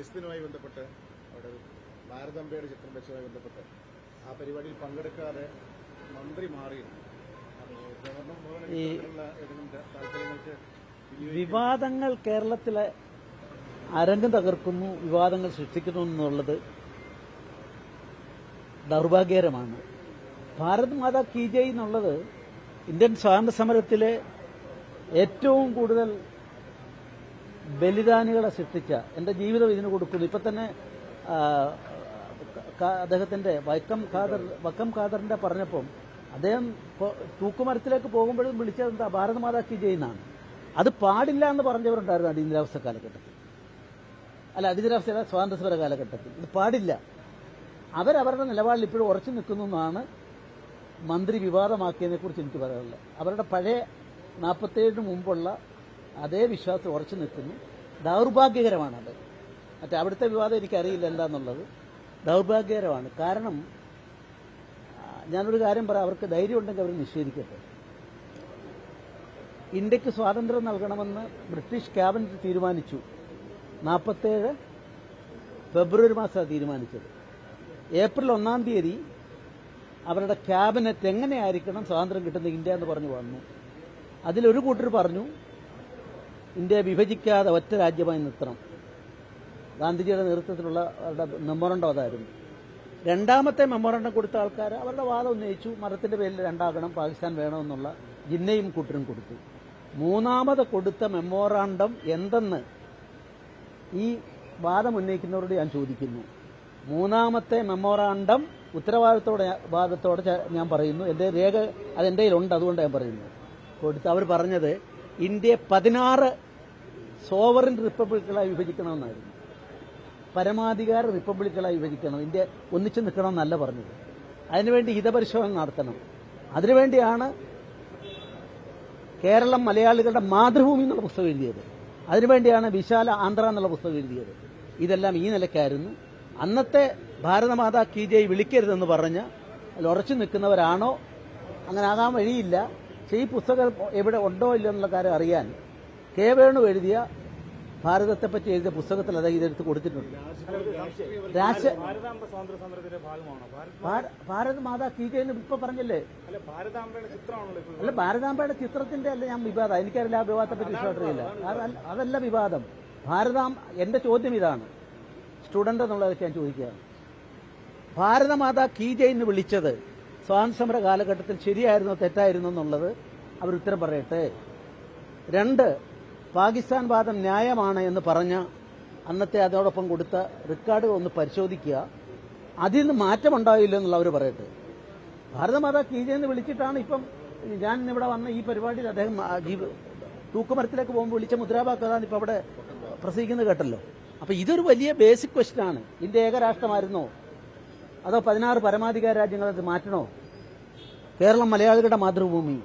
പരിസ്ഥിതിയുമായി ബന്ധപ്പെട്ട് അവിടെ ഒരു ഭാരതാംബയുടെ ചിത്രം വെച്ചതുമായി ബന്ധപ്പെട്ട് ആ പരിപാടിയിൽ പങ്കെടുക്കാതെ മന്ത്രി മാറി ഈ വിവാദങ്ങൾ കേരളത്തിലെ അരങ്ങ് തകർക്കുന്നു വിവാദങ്ങൾ സൃഷ്ടിക്കുന്നു എന്നുള്ളത് ദൗർഭാഗ്യകരമാണ്. ഭാരത് മാതാ കി ജയ് എന്നുള്ളത് ഇന്ത്യൻ സ്വാതന്ത്ര്യ സമരത്തിലെ ഏറ്റവും കൂടുതൽ ബലിദാനികളെ സൃഷ്ടിച്ച എന്റെ ജീവിതം ഇതിന് കൊടുക്കുന്നു. ഇപ്പം തന്നെ അദ്ദേഹത്തിന്റെ വൈക്കം ഖാദർ വക്കം ഖാദറിന്റെ പറഞ്ഞപ്പം അദ്ദേഹം തൂക്കുമരത്തിലേക്ക് പോകുമ്പോഴും വിളിച്ചത് എന്താ? ഭാരത് മാതാ കി ജയ് അത് പാടില്ല എന്ന് പറഞ്ഞവരുണ്ടായിരുന്നു അടിയന്തരാവസ്ഥ കാലഘട്ടത്തിൽ. അല്ല അടിയന്തരാവസ്ഥ സ്വാതന്ത്ര്യ സമര കാലഘട്ടത്തിൽ. ഇത് പാടില്ല. അവരവരുടെ നിലപാടിൽ ഇപ്പോഴും ഉറച്ചു നിൽക്കുന്നു എന്നാണ് മന്ത്രി വിവാദമാക്കിയതിനെക്കുറിച്ച് എനിക്ക് പറയാനുള്ളത്. അവരുടെ പഴയ നാൽപ്പത്തേഴിന് മുമ്പുള്ള അതേ വിശ്വാസം ഉറച്ചു നിൽക്കുന്നു. ദൗർഭാഗ്യകരമാണത്. മറ്റേ അവിടുത്തെ വിവാദം എനിക്കറിയില്ല എന്താന്നുള്ളത്. ദൗർഭാഗ്യകരമാണ്. കാരണം ഞാനൊരു കാര്യം പറയാം. അവർക്ക് ധൈര്യം ഉണ്ടെങ്കിൽ അവർ നിഷേധിക്കട്ടെ. ഇന്ത്യയ്ക്ക് സ്വാതന്ത്ര്യം നൽകണമെന്ന് ബ്രിട്ടീഷ് ക്യാബിനറ്റ് തീരുമാനിച്ചു. നാൽപ്പത്തേഴ് ഫെബ്രുവരി മാസമാണ് തീരുമാനിച്ചത്. ഏപ്രിൽ ഒന്നാം തീയതി അവരുടെ ക്യാബിനറ്റ് എങ്ങനെയായിരിക്കണം സ്വാതന്ത്ര്യം കിട്ടുന്ന ഇന്ത്യ എന്ന് പറഞ്ഞു വന്നു. അതിലൊരു കൂട്ടർ പറഞ്ഞു ഇന്ത്യ വിഭജിക്കാതെ ഒറ്റ രാജ്യമായി നിർത്തണം. ഗാന്ധിജിയുടെ നേതൃത്വത്തിലുള്ള അവരുടെ മെമ്മോറണ്ടം അതായിരുന്നു. രണ്ടാമത്തെ മെമ്മോറണ്ടം കൊടുത്ത ആൾക്കാർ അവരുടെ വാദം ഉന്നയിച്ചു. മതത്തിന്റെ പേരിൽ രണ്ടാകണം പാകിസ്ഥാൻ വേണമെന്നുള്ള ജിന്നയും കൂട്ടരും കൊടുത്തു. മൂന്നാമത് കൊടുത്ത മെമ്മോറാണ്ടം എന്തെന്ന് ഈ വാദം ഉന്നയിക്കുന്നവരോട് ഞാൻ ചോദിക്കുന്നു. മൂന്നാമത്തെ മെമ്മോറാണ്ടം ഉത്തരവാദിത്തോടെ വാദത്തോടെ ഞാൻ പറയുന്നു. എന്റെ രേഖ അതെന്റെ കയ്യിലുണ്ട് അതുകൊണ്ട് ഞാൻ പറയുന്നു കൊടുത്ത് അവർ പറഞ്ഞത് ഇന്ത്യയെ പതിനാറ് സോവറിൻ റിപ്പബ്ലിക്കുകളായി വിഭജിക്കണമെന്നായിരുന്നു. പരമാധികാര റിപ്പബ്ലിക്കുകളായി വിഭജിക്കണം. ഇന്ത്യ ഒന്നിച്ചു നിൽക്കണമെന്നല്ല പറഞ്ഞത്. അതിനുവേണ്ടി ഹിതപരിശോധന നടത്തണം. അതിനുവേണ്ടിയാണ് കേരളം മലയാളികളുടെ മാതൃഭൂമി എന്നുള്ള പുസ്തകം എഴുതിയത്. അതിനുവേണ്ടിയാണ് വിശാല ആന്ധ്ര എന്നുള്ള പുസ്തകം എഴുതിയത്. ഇതെല്ലാം ഈ നിലയ്ക്കായിരുന്നു. അന്നത്തെ ഭാരതമാതാ കി ജയ് വിളിക്കരുതെന്ന് പറഞ്ഞ് അതിൽ ഉറച്ചു നിൽക്കുന്നവരാണോ? അങ്ങനെ ആകാൻ വഴിയില്ല. പക്ഷേ ഈ പുസ്തകം എവിടെ ഉണ്ടോ ഇല്ലയോ എന്നുള്ള കാര്യം അറിയാൻ കെ വേണു എഴുതിയ ഭാരതത്തെപ്പറ്റി എഴുതിയ പുസ്തകത്തിൽ അത് ഇതെടുത്ത് കൊടുത്തിട്ടുണ്ട്. ഭാരത് ഭാര- ഭാരത് മാതാ കി ജയ് ഇപ്പൊ പറഞ്ഞല്ലേ? അല്ല ഭാരതാംബയുടെ ചിത്രത്തിന്റെ അല്ല ഞാൻ വിവാദം. എനിക്കറിയില്ല ആ വിവാദത്തെ പറ്റി വിശ്വാസമില്ല അതല്ല- വിവാദം. ഭാരതാം എന്റെ ചോദ്യം ഇതാണ്. സ്റ്റുഡന്റ് എന്നുള്ളതൊക്കെ ഞാൻ ചോദിക്കുകയാണ്. ഭാരതമാതാ കീ വിളിച്ചത് സ്വാതന്ത്ര്യ കാലഘട്ടത്തിൽ ശരിയായിരുന്നോ തെറ്റായിരുന്നോ എന്നുള്ളത് അവർ ഉത്തരം പറയട്ടെ. രണ്ട് പാകിസ്ഥാൻ വാദം ന്യായമാണ് എന്ന് പറഞ്ഞ അന്നത്തെ അതോടൊപ്പം കൊടുത്ത റെക്കോർഡ് ഒന്ന് പരിശോധിക്കുക. അതിൽ നിന്ന് മാറ്റമുണ്ടായില്ല എന്നുള്ള അവർ പറയട്ടെ. ഭാരതമാതാ കീജയെന്ന് വിളിച്ചിട്ടാണ് ഇപ്പം ഞാൻ ഇവിടെ വന്ന ഈ പരിപാടിയിൽ അദ്ദേഹം തൂക്കുമരത്തിലേക്ക് പോകുമ്പോൾ വിളിച്ച മുദ്രാവാക്യതാണ് ഇപ്പം അവിടെ പ്രസംഗിക്കുന്നത് കേട്ടല്ലോ. അപ്പം ഇതൊരു വലിയ ബേസിക് ക്വസ്റ്റ്യൻ ആണ്. ഇന്ത്യ ഏകരാഷ്ട്രമായിരുന്നോ അതോ പതിനാറ് പരമാധികാര രാജ്യങ്ങളത് മാറ്റണോ? കേരളം മലയാളികളുടെ മാതൃഭൂമി.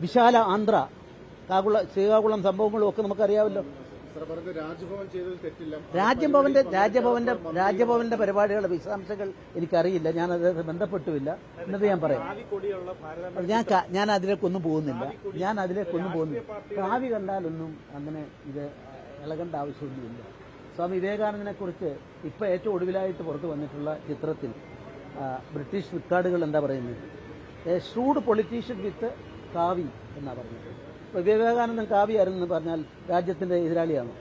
വിശാല ആന്ധ്ര. കാകുള ശ്രീകാകുളം സംഭവങ്ങളും ഒക്കെ നമുക്കറിയാമല്ലോ. രാജ്ഭവന്റെ രാജ്യഭവന്റെ രാജ്യഭവന്റെ പരിപാടികളുടെ വിശദാംശങ്ങൾ എനിക്കറിയില്ല. ഞാൻ അത് ബന്ധപ്പെട്ടുമില്ല. എന്നിട്ട് ഞാൻ പറയാം. ഞാൻ ഞാൻ അതിലേക്കൊന്നും പോകുന്നില്ല. ഞാൻ അതിലേക്കൊന്നും പോകുന്നില്ല. ഭാവി കണ്ടാലൊന്നും അങ്ങനെ ഇത് ഇളകേണ്ട ആവശ്യമൊന്നുമില്ല. സ്വാമി വിവേകാനന്ദനെ കുറിച്ച് ഇപ്പൊ ഏറ്റവും ഒടുവിലായിട്ട് പുറത്തു വന്നിട്ടുള്ള ചിത്രത്തിൽ ബ്രിട്ടീഷ് വിക്കാർഡുകൾ എന്താ പറയുന്നത്? എ ഷൂഡ് പൊളിറ്റീഷ്യൻ വിത്ത് കാവി എന്നാ പറഞ്ഞത് വിവേകാനന്ദൻ കാവ്യായിരുന്നു പറഞ്ഞാൽ രാജ്യത്തിന്റെ എതിരാളിയാണ്?